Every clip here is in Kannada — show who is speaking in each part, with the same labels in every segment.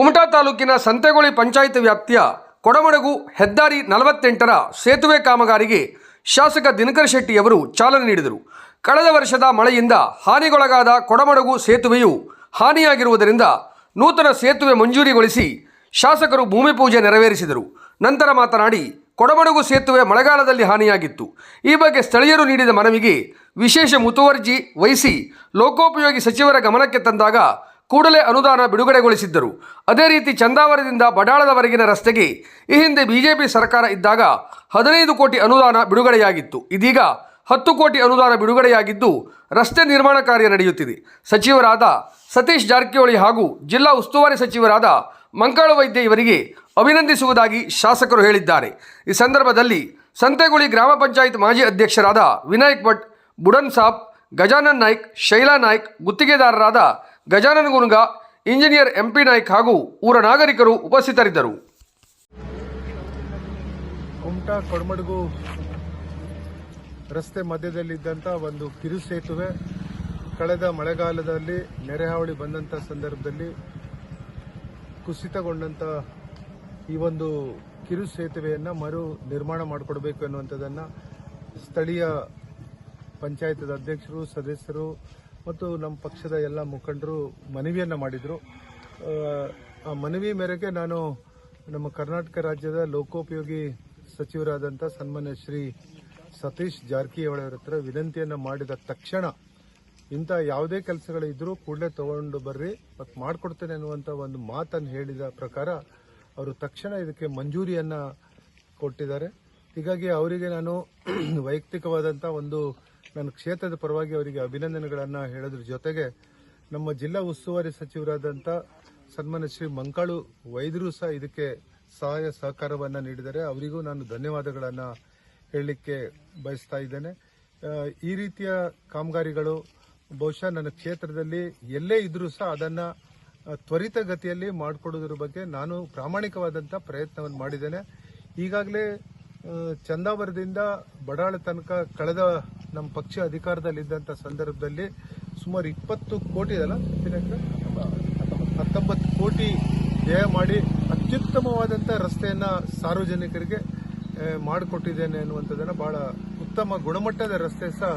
Speaker 1: ಕುಮಟಾ ತಾಲೂಕಿನ ಸಂತೆಗೋಳಿ ಪಂಚಾಯತ್ ವ್ಯಾಪ್ತಿಯ ಕೊಡಮಡಗು ಹೆದ್ದಾರಿ ನಲವತ್ತೆಂಟರ ಸೇತುವೆ ಕಾಮಗಾರಿಗೆ ಶಾಸಕ ದಿನಕರ ಶೆಟ್ಟಿಯವರು ಚಾಲನೆ ನೀಡಿದರು. ಕಳೆದ ವರ್ಷದ ಮಳೆಯಿಂದ ಹಾನಿಗೊಳಗಾದ ಕೊಡಮಡಗು ಸೇತುವೆಯು ಹಾನಿಯಾಗಿರುವುದರಿಂದ ನೂತನ ಸೇತುವೆ ಮಂಜೂರಿಗೊಳಿಸಿ ಶಾಸಕರು ಭೂಮಿ ಪೂಜೆ ನೆರವೇರಿಸಿದರು. ನಂತರ ಮಾತನಾಡಿ, ಕೊಡಮಡಗು ಸೇತುವೆ ಮಳೆಗಾಲದಲ್ಲಿ ಹಾನಿಯಾಗಿತ್ತು. ಈ ಬಗ್ಗೆ ಸ್ಥಳೀಯರು ನೀಡಿದ ಮನವಿಗೆ ವಿಶೇಷ ಮುತುವರ್ಜಿ ವಹಿಸಿ ಲೋಕೋಪಯೋಗಿ ಸಚಿವರ ಗಮನಕ್ಕೆ ತಂದಾಗ ಕೂಡಲೇ ಅನುದಾನ ಬಿಡುಗಡೆಗೊಳಿಸಿದ್ದರು. ಅದೇ ರೀತಿ ಚಂದಾವರದಿಂದ ಬಡಾಳದವರೆಗಿನ ರಸ್ತೆಗೆ ಈ ಹಿಂದೆ ಬಿಜೆಪಿ ಸರ್ಕಾರ ಇದ್ದಾಗ ಹದಿನೈದು ಕೋಟಿ ಅನುದಾನ ಬಿಡುಗಡೆಯಾಗಿತ್ತು. ಇದೀಗ ಹತ್ತು ಕೋಟಿ ಅನುದಾನ ಬಿಡುಗಡೆಯಾಗಿದ್ದು ರಸ್ತೆ ನಿರ್ಮಾಣ ಕಾರ್ಯ ನಡೆಯುತ್ತಿದೆ. ಸಚಿವರಾದ ಸತೀಶ್ ಜಾರಕಿಹೊಳಿ ಹಾಗೂ ಜಿಲ್ಲಾ ಉಸ್ತುವಾರಿ ಸಚಿವರಾದ ಮಂಕಾಳು ವೈದ್ಯ ಇವರಿಗೆ ಅಭಿನಂದಿಸುವುದಾಗಿ ಶಾಸಕರು ಹೇಳಿದ್ದಾರೆ. ಈ ಸಂದರ್ಭದಲ್ಲಿ ಸಂತೆಗುಳಿ ಗ್ರಾಮ ಪಂಚಾಯತ್ ಮಾಜಿ ಅಧ್ಯಕ್ಷರಾದ ವಿನಾಯಕ್ ಭಟ್, ಬುಡನ್ ಸಾಬ್, ಗಜಾನನ್ ನಾಯ್ಕ್, ಶೈಲಾ ನಾಯ್ಕ್, ಗುತ್ತಿಗೆದಾರರಾದ ಗಜಾನನ್ ಗುರುಗ ಇಂಜಿನಿಯರ್ ಎಂಪಿ ನಾಯ್ಕ್ ಹಾಗೂ ಊರ ನಾಗರಿಕರು ಉಪಸ್ಥಿತರಿದ್ದರು.
Speaker 2: ಕುಮಟಾ ಕೊಡಮಡಗು ರಸ್ತೆ ಮಧ್ಯದಲ್ಲಿದ್ದಂಥ ಒಂದು ಕಿರು ಸೇತುವೆ ಕಳೆದ ಮಳೆಗಾಲದಲ್ಲಿ ನೆರೆಹಾವಳಿ ಬಂದಂಥ ಸಂದರ್ಭದಲ್ಲಿ ಕುಸಿತಗೊಂಡಂಥ ಈ ಒಂದು ಕಿರು ಸೇತುವೆಯನ್ನು ಮರು ನಿರ್ಮಾಣ ಮಾಡಿಕೊಡ್ಬೇಕು ಅನ್ನುವಂಥದ್ದನ್ನು ಸ್ಥಳೀಯ ಪಂಚಾಯತ್ ಅಧ್ಯಕ್ಷರು, ಸದಸ್ಯರು ಮತ್ತು ನಮ್ಮ ಪಕ್ಷದ ಎಲ್ಲ ಮುಖಂಡರು ಮನವಿಯನ್ನು ಮಾಡಿದರು. ಆ ಮನವಿ ಮೇರೆಗೆ ನಾನು ನಮ್ಮ ಕರ್ನಾಟಕ ರಾಜ್ಯದ ಲೋಕೋಪಯೋಗಿ ಸಚಿವರಾದಂಥ ಸನ್ಮಾನ್ಯ ಶ್ರೀ ಸತೀಶ್ ಜಾರಕಿಹೊಳಿ ಅವರ ಹತ್ರ ವಿನಂತಿಯನ್ನು ಮಾಡಿದ ತಕ್ಷಣ ಇಂಥ ಯಾವುದೇ ಕೆಲಸಗಳು ಇದ್ರೂ ಕೂಡಲೇ ತಗೊಂಡು ಬರ್ರಿ ಮತ್ತು ಮಾಡಿಕೊಡ್ತೇನೆ ಅನ್ನುವಂಥ ಒಂದು ಮಾತನ್ನು ಹೇಳಿದ ಪ್ರಕಾರ ಅವರು ತಕ್ಷಣ ಇದಕ್ಕೆ ಮಂಜೂರಿಯನ್ನು ಕೊಟ್ಟಿದ್ದಾರೆ. ಹೀಗಾಗಿ ಅವರಿಗೆ ನಾನು ವೈಯಕ್ತಿಕವಾದಂಥ ಒಂದು ನನ್ನ ಕ್ಷೇತ್ರದ ಪರವಾಗಿ ಅವರಿಗೆ ಅಭಿನಂದನೆಗಳನ್ನು ಹೇಳೋದ್ರ ಜೊತೆಗೆ ನಮ್ಮ ಜಿಲ್ಲಾ ಉಸ್ತುವಾರಿ ಸಚಿವರಾದಂಥ ಸನ್ಮಾನ್ಯ ಶ್ರೀ ಮಂಕಾಳು ವೈದ್ಯರು ಸಹ ಇದಕ್ಕೆ ಸಹಾಯ ಸಹಕಾರವನ್ನ ನೀಡಿದರೆ ಅವರಿಗೂ ನಾನು ಧನ್ಯವಾದಗಳನ್ನು ಹೇಳಲಿಕ್ಕೆ ಬಯಸ್ತಾ ಇದ್ದೇನೆ. ಈ ರೀತಿಯ ಕಾಮಗಾರಿಗಳು ಬಹುಶಃ ನನ್ನ ಕ್ಷೇತ್ರದಲ್ಲಿ ಎಲ್ಲೇ ಇದ್ರೂ ಸಹ ಅದನ್ನ ತ್ವರಿತ ತ್ವರಿತಗತಿಯಲ್ಲಿ ಮಾಡಿಕೊಡೋದ್ರ ಬಗ್ಗೆ ನಾನು ಪ್ರಾಮಾಣಿಕವಾದಂಥ ಪ್ರಯತ್ನವನ್ನು ಮಾಡಿದ್ದೇನೆ. ಈಗಾಗಲೇ ಚಂದಾವರದಿಂದ ಬಡಾಳ ತನಕ ಕಳೆದ ನಮ್ಮ ಪಕ್ಷ ಅಧಿಕಾರದಲ್ಲಿದ್ದಂಥ ಸಂದರ್ಭದಲ್ಲಿ ಸುಮಾರು ಇಪ್ಪತ್ತು ಕೋಟಿ ಅಲ್ಲ? ಹತ್ತೊಂಬತ್ತು ಕೋಟಿ ವ್ಯಯ ಮಾಡಿ ಅತ್ಯುತ್ತಮವಾದಂಥ ರಸ್ತೆಯನ್ನು ಸಾರ್ವಜನಿಕರಿಗೆ ಮಾಡಿಕೊಟ್ಟಿದ್ದೇನೆ ಅನ್ನುವಂಥದ್ದನ್ನು ಭಾಳ ಉತ್ತಮ ಗುಣಮಟ್ಟದ ರಸ್ತೆ ಸಹ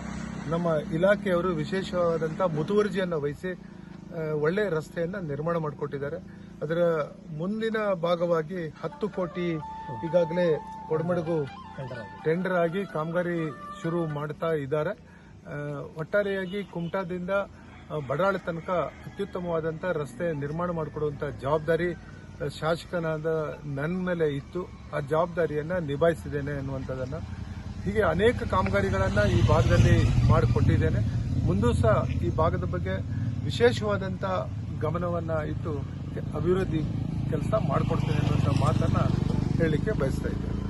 Speaker 2: ನಮ್ಮ ಇಲಾಖೆಯವರು ವಿಶೇಷವಾದಂಥ ಮುತುವರ್ಜಿಯನ್ನು ವಹಿಸಿ ಒಳ್ಳೆಯ ರಸ್ತೆಯನ್ನು ನಿರ್ಮಾಣ ಮಾಡಿಕೊಟ್ಟಿದ್ದಾರೆ ಅದರ ಮುಂದಿನ ಭಾಗವಾಗಿ ಹತ್ತು ಕೋಟಿ ಈಗಾಗಲೇ ಕೊಡಮಡಗು ಟೆಂಡರ್ ಆಗಿ ಕಾಮಗಾರಿ ಶುರು ಮಾಡ್ತಾ ಇದ್ದಾರೆ. ಒಟ್ಟಾರೆಯಾಗಿ ಕುಮಟಾದಿಂದ ಬಡಾಳ ತನಕ ಅತ್ಯುತ್ತಮವಾದಂಥ ರಸ್ತೆ ನಿರ್ಮಾಣ ಮಾಡಿಕೊಡುವಂಥ ಜವಾಬ್ದಾರಿ ಶಾಸಕನಾದ ನನ್ನ ಮೇಲೆ ಇತ್ತು. ಆ ಜವಾಬ್ದಾರಿಯನ್ನ ನಿಭಾಯಿಸಿದ್ದೇನೆ ಅನ್ನುವಂಥದ್ದನ್ನು. ಹೀಗೆ ಅನೇಕ ಕಾಮಗಾರಿಗಳನ್ನ ಈ ಭಾಗದಲ್ಲಿ ಮಾಡಿಕೊಟ್ಟಿದ್ದೇನೆ. ಮುಂದೂ ಸಹ ಈ ಭಾಗದ ಬಗ್ಗೆ ವಿಶೇಷವಾದಂಥ ಗಮನವನ್ನ ಇಟ್ಟು ಅಭಿವೃದ್ಧಿ ಕೆಲಸ ಮಾಡಿಕೊಡ್ತೇನೆ ಅನ್ನುವಂಥ ಮಾತನ್ನ ಹೇಳಲಿಕ್ಕೆ ಬಯಸ್ತಾ ಇದ್ದೇನೆ.